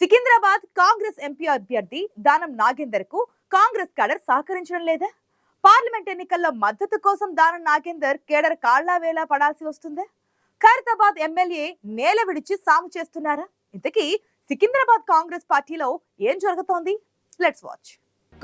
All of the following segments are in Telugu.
సికింద్రాబాద్ కాంగ్రెస్ ఎంపీ అభ్యర్థి దానం నాగేందర్కు కాంగ్రెస్ కేడర్ సహకరించడం లేదా? పార్లమెంట్ ఎన్నికల్లో మద్దతు కోసం దానం నాగేందర్ కేడర్ కాళ్ళా వేలా పడాల్సి వస్తుందా? ఖైరతాబాద్ ఎమ్మెల్యే నేల విడిచి సాము చేస్తున్నారా? ఇంతకీ సికింద్రాబాద్ కాంగ్రెస్ పార్టీలో ఏం జరుగుతోంది? Let's watch.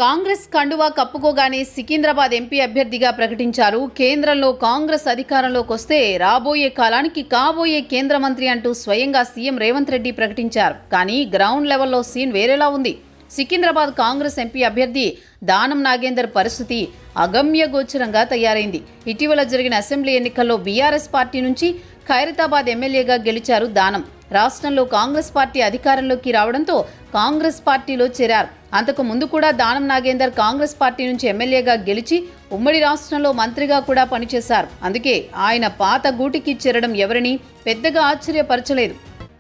కాంగ్రెస్ కండువా కప్పుకోగానే సికింద్రాబాద్ ఎంపీ అభ్యర్థిగా ప్రకటించారు. కేంద్రంలో కాంగ్రెస్ అధికారంలోకి వస్తే రాబోయే కాలానికి కాబోయే కేంద్ర మంత్రి అంటూ స్వయంగా సీఎం రేవంత్ రెడ్డి ప్రకటించారు. కానీ గ్రౌండ్ లెవెల్లో సీన్ వేరేలా ఉంది. సికింద్రాబాద్ కాంగ్రెస్ ఎంపీ అభ్యర్థి దానం నాగేందర్ పరిస్థితి అగమ్య గోచరంగా తయారైంది. ఇటీవల జరిగిన అసెంబ్లీ ఎన్నికల్లో బీఆర్ఎస్ పార్టీ నుంచి ఖైరతాబాద్ ఎమ్మెల్యేగా గెలిచారు దానం. రాష్ట్రంలో కాంగ్రెస్ పార్టీ అధికారంలోకి రావడంతో కాంగ్రెస్ పార్టీలో చేరారు. అంతకు ముందు కూడా దానం నాగేందర్ కాంగ్రెస్ పార్టీ నుంచి ఎమ్మెల్యేగా గెలిచి ఉమ్మడి రాష్ట్రంలో మంత్రిగా కూడా పనిచేశారు. అందుకే ఆయన పాత గూటికి చేరడం ఎవరిని పెద్దగా ఆశ్చర్యపరచలేదు.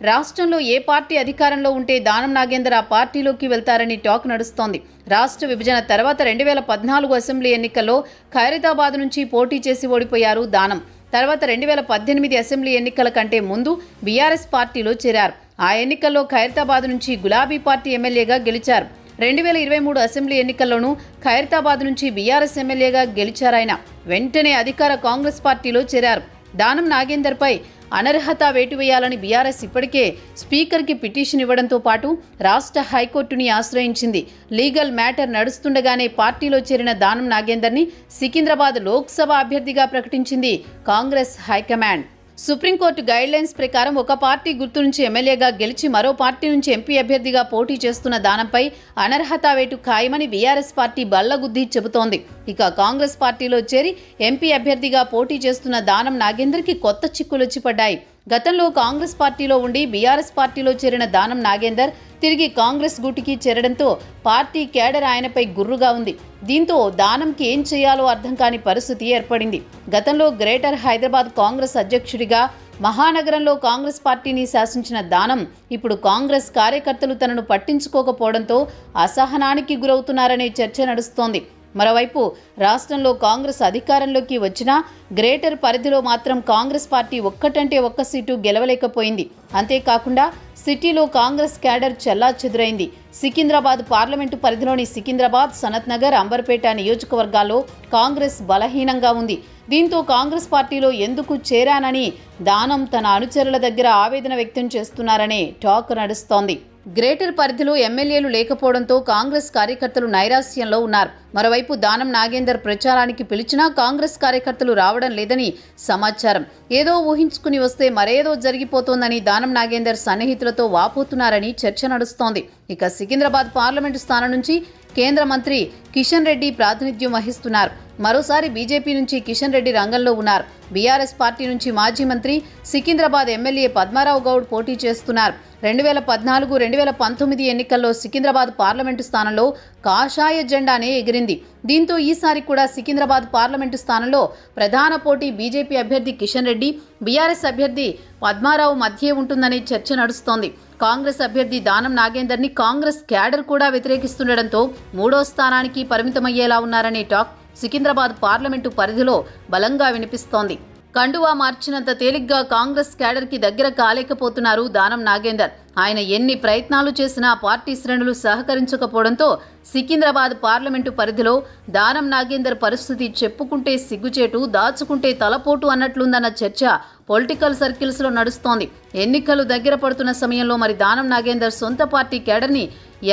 రాష్ట్రంలో ఏ పార్టీ అధికారంలో ఉంటే దానం నాగేందర్ ఆ పార్టీలోకి వెళ్తారని టాక్ నడుస్తోంది. రాష్ట్ర విభజన తర్వాత రెండు వేల పద్నాలుగు అసెంబ్లీ ఎన్నికల్లో ఖైరతాబాద్ నుంచి పోటీ చేసి ఓడిపోయారు దానం. తర్వాత రెండు వేల పద్దెనిమిది అసెంబ్లీ ఎన్నికల కంటే ముందు బీఆర్ఎస్ పార్టీలో చేరారు. ఆ ఎన్నికల్లో ఖైరతాబాద్ నుంచి గులాబీ పార్టీ ఎమ్మెల్యేగా గెలిచారు. రెండు వేల ఇరవై మూడు అసెంబ్లీ ఎన్నికల్లోనూ ఖైరతాబాద్ నుంచి బీఆర్ఎస్ ఎమ్మెల్యేగా గెలిచారాయన. వెంటనే అధికార కాంగ్రెస్ పార్టీలో చేరారు. దానం నాగేందర్పై అనర్హత వేటు వేయాలని బీఆర్ఎస్ ఇప్పటికే స్పీకర్కి పిటిషన్ ఇవ్వడంతో పాటు రాష్ట్ర హైకోర్టుని ఆశ్రయించింది. లీగల్ మ్యాటర్ నడుస్తుండగానే పార్టీలో చేరిన దానం నాగేందర్ని సికింద్రాబాద్ లోక్సభ అభ్యర్థిగా ప్రకటించింది కాంగ్రెస్ హైకమాండ్. సుప్రీంకోర్టు గైడ్లైన్స్ ప్రకారం ఒక పార్టీ గుర్తు నుంచి ఎమ్మెల్యేగా గెలిచి మరో పార్టీ నుంచి ఎంపీ అభ్యర్థిగా పోటీ చేస్తున్న దానంపై అనర్హత వేటు ఖాయమని బీఆర్ఎస్ పార్టీ బల్లగుద్ది చెబుతోంది. ఇక కాంగ్రెస్ పార్టీలో చేరి ఎంపీ అభ్యర్థిగా పోటీ చేస్తున్న దానం నాగేందర్కి కొత్త చిక్కులొచ్చి పడ్డాయి గతంలో కాంగ్రెస్ పార్టీలో ఉండి బీఆర్ఎస్ పార్టీలో చేరిన దానం నాగేందర్ తిరిగి కాంగ్రెస్ గూటికి చేరడంతో పార్టీ కేడర్ ఆయనపై గుర్రుగా ఉంది. దీంతో దానంకి ఏం చేయాలో అర్థం కాని పరిస్థితి ఏర్పడింది. గతంలో గ్రేటర్ హైదరాబాద్ కాంగ్రెస్ అధ్యక్షుడిగా మహానగరంలో కాంగ్రెస్ పార్టీని శాసించిన దానం ఇప్పుడు కాంగ్రెస్ కార్యకర్తలు తనను పట్టించుకోకపోవడంతో అసహనానికి గురవుతున్నారనే చర్చ నడుస్తోంది. మరోవైపు రాష్ట్రంలో కాంగ్రెస్ అధికారంలోకి వచ్చినా గ్రేటర్ పరిధిలో మాత్రం కాంగ్రెస్ పార్టీ ఒక్కటంటే ఒక్క సీటు గెలవలేకపోయింది. అంతేకాకుండా సిటీలో కాంగ్రెస్ క్యాడర్ చెల్లా చెదురైంది సికింద్రాబాద్ పార్లమెంటు పరిధిలోని సికింద్రాబాద్ సనత్ నగర్ అంబర్పేట నియోజకవర్గాల్లో కాంగ్రెస్ బలహీనంగా ఉంది. దీంతో కాంగ్రెస్ పార్టీలో ఎందుకు చేరానని దానం తన అనుచరుల దగ్గర ఆవేదన వ్యక్తం చేస్తున్నారనే టాక్ నడుస్తోంది. గ్రేటర్ పరిధిలో ఎమ్మెల్యేలు లేకపోవడంతో కాంగ్రెస్ కార్యకర్తలు నైరాశ్యంలో ఉన్నారు. మరోవైపు దానం నాగేందర్ ప్రచారానికి పిలిచినా కాంగ్రెస్ కార్యకర్తలు రావడం లేదని సమాచారం. ఏదో ఊహించుకుని వస్తే మరేదో జరిగిపోతోందని దానం నాగేందర్ సన్నిహితులతో వాపోతున్నారని చర్చ నడుస్తోంది. ఇక సికింద్రాబాద్ పార్లమెంటు స్థానం నుంచి కేంద్ర మంత్రి కిషన్ రెడ్డి ప్రాతినిధ్యం వహిస్తున్నారు. మరోసారి బీజేపీ నుంచి కిషన్ రెడ్డి రంగంలో ఉన్నారు. బీఆర్ఎస్ పార్టీ నుంచి మాజీ మంత్రి సికింద్రాబాద్ ఎమ్మెల్యే పద్మారావు గౌడ్ పోటీ చేస్తున్నారు. రెండు వేల పద్నాలుగు రెండు వేల పంతొమ్మిది ఎన్నికల్లో సికింద్రాబాద్ పార్లమెంటు స్థానంలో కాషాయ జెండానే ఎగిరింది. దీంతో ఈసారి కూడా సికింద్రాబాద్ పార్లమెంటు స్థానంలో ప్రధాన పోటీ బీజేపీ అభ్యర్థి కిషన్ రెడ్డి బీఆర్ఎస్ అభ్యర్థి పద్మారావు మధ్యే ఉంటుందనే చర్చ నడుస్తోంది. కాంగ్రెస్ అభ్యర్థి దానం నాగేందర్ని కాంగ్రెస్ క్యాడర్ కూడా వ్యతిరేకిస్తుండటంతో మూడో స్థానానికి పరిమితమయ్యేలా ఉన్నారనే టాక్ సికింద్రాబాద్ పార్లమెంటు పరిధిలో బలంగా వినిపిస్తోంది. కండువా మార్చినంత తేలిగ్గా కాంగ్రెస్ క్యాడర్కి దగ్గర కాలేకపోతున్నారు దానం నాగేందర్. ఆయన ఎన్ని ప్రయత్నాలు చేసినా పార్టీ శ్రేణులు సహకరించకపోవడంతో సికింద్రాబాద్ పార్లమెంటు పరిధిలో దానం నాగేందర్ పరిస్థితి చెప్పుకుంటే సిగ్గుచేటు దాచుకుంటే తలపోటు అన్నట్లుందన్న చర్చ పొలిటికల్ సర్కిల్స్లో నడుస్తోంది. ఎన్నికలు దగ్గర పడుతున్న సమయంలో మరి దానం నాగేందర్ సొంత పార్టీ క్యాడర్ని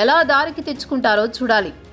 ఎలా దారికి తెచ్చుకుంటారో చూడాలి.